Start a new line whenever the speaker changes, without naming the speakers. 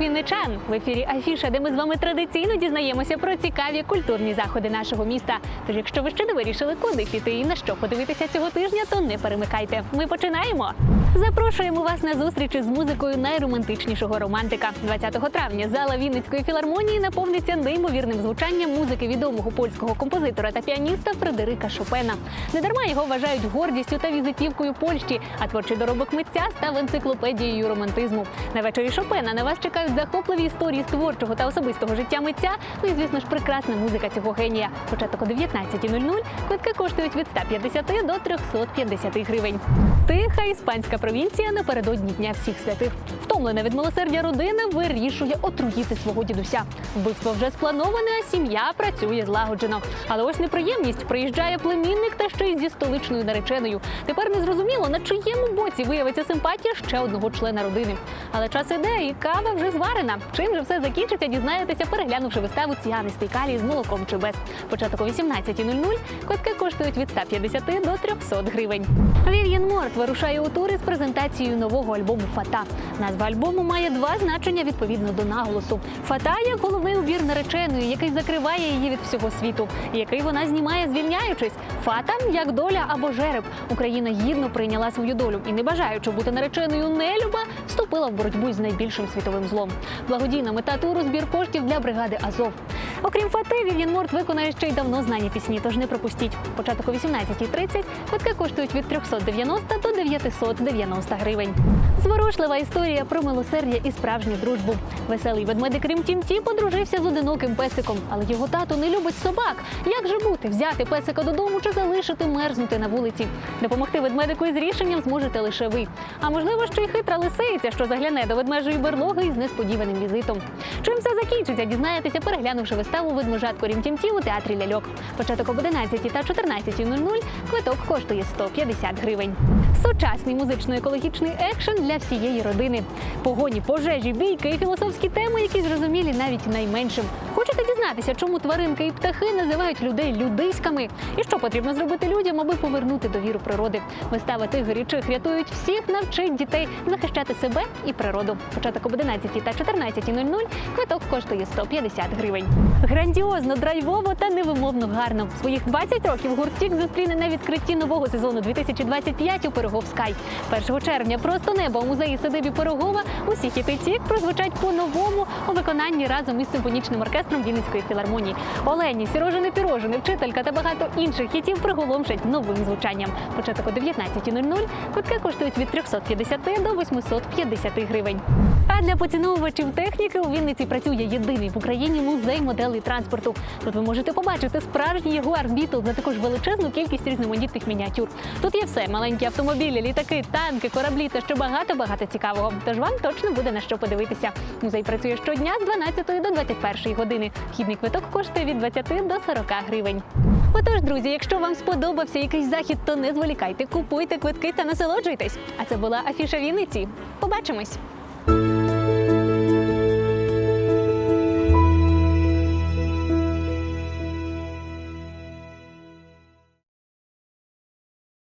вінничан! В ефірі Афіша, де ми з вами традиційно дізнаємося про цікаві культурні заходи нашого міста. Тож, якщо ви ще не вирішили, куди піти і на що подивитися цього тижня, то не перемикайте. Ми починаємо. Запрошуємо вас на зустрічі з музикою найромантичнішого романтика. 20 травня зала Вінницької філармонії наповниться неймовірним звучанням музики відомого польського композитора та піаніста Фредерика Шопена. Недарма його вважають гордістю та візитівкою Польщі, а творчий доробок митця став енциклопедією романтизму. На вечорі Шопена на вас чекають захопливі історії з творчого та особистого життя митця. Ну і звісно ж прекрасна музика цього генія. Початок о 19.00. Квитки коштують від 150 до 350 гривень. Тиха іспанська провінція напередодні дня всіх святих. Втомлена від милосердя родина вирішує отруїти свого дідуся. Вбивство вже сплановане, а сім'я працює злагоджено. Але ось неприємність приїжджає племінник та ще й зі столичною нареченою. Тепер не зрозуміло, на чиєму боці виявиться симпатія ще одного члена родини. Але час іде, і кава вже зварена. Чим же все закінчиться, дізнаєтеся, переглянувши виставу ціанистий калій з молоком чи без. Початок о 18.00. Квитки коштують від 150 до 300 гривень. Вів'єн Морт вирушає у тури з презентацією нового альбому Фата. Назва альбому має два значення відповідно до наголосу. Фата як головний убір нареченої, який закриває її від всього світу, який вона знімає, звільняючись. Фата як доля або жереб. Україна гідно прийняла свою долю і, не бажаючи бути нареченою нелюба, вступила в боротьбу з найбільшим світовим злом. Благодійна мета туру збір коштів для бригади Азов. Окрім фати, Вів'єн Морт виконає ще й давно знані пісні, тож не пропустіть. Початок о 18.30 квитки коштують від 390 до 990 гривень. Зворушлива історія про милосердя і справжню дружбу. Веселий ведмедик Рім Тімті подружився з одиноким песиком, але його тато не любить собак. Як же бути, взяти песика додому чи залишити мерзнути на вулиці? Допомогти ведмедику із рішенням зможете лише ви. А можливо, що й хитра лисиця, що загляне до ведмежої берлоги із несподіваним візитом. Чим все закінчиться, дізнаєтеся, переглянувши виставу ведмежатку Рім Тімті у театрі ляльок. Початок об 11 та 14.00 квиток коштує 150 гривень. Сучасний музично-екологічний екшен для всієї родини. Погоні, пожежі, бійки і філософські теми, які зрозумілі навіть найменшим. Хочете дізнатися, чому тваринки і птахи називають людей людиськами? І що потрібно зробити людям, аби повернути довіру природи? Вистава тих горічих рятують всіх, навчить дітей захищати себе і природу. Початок об 11 та 14.00 квиток коштує 150 гривень. Грандіозно, драйвово та невимовно гарно. Своїх 20 років гуртік зустріне на відкритті нового сезону 2025 у Пирогов Скай. 1 червня просто небо у музеї садибі Пирогова. Усі хіти тік прозвучать по-новому у виконанні разом із симфонічним оркестром Вінницької філармонії. Олені, Сірожини Пірожини, вчителька та багато інших хітів приголомшать новим звучанням. Початок о 19.00 квитки коштують від 350 до 850 гривень. А для поціновувачів техніки у Вінниці працює єдиний в Україні музей моделей транспорту. Тут ви можете побачити справжній Jaguar Beetle за також величезну кількість різноманітних мініатюр. Тут є все: маленькі автомобілі, літаки, танки, кораблі та ще багато багато цікавого. Тож вам точно буде на що подивитися. Музей працює щодня з 12 до 21 години. Вхідний квиток коштує від 20 до 40 гривень. Отож, друзі, якщо вам сподобався якийсь захід, то не зволікайте, купуйте квитки та насолоджуйтесь. А це була афіша Вінниці. Побачимось!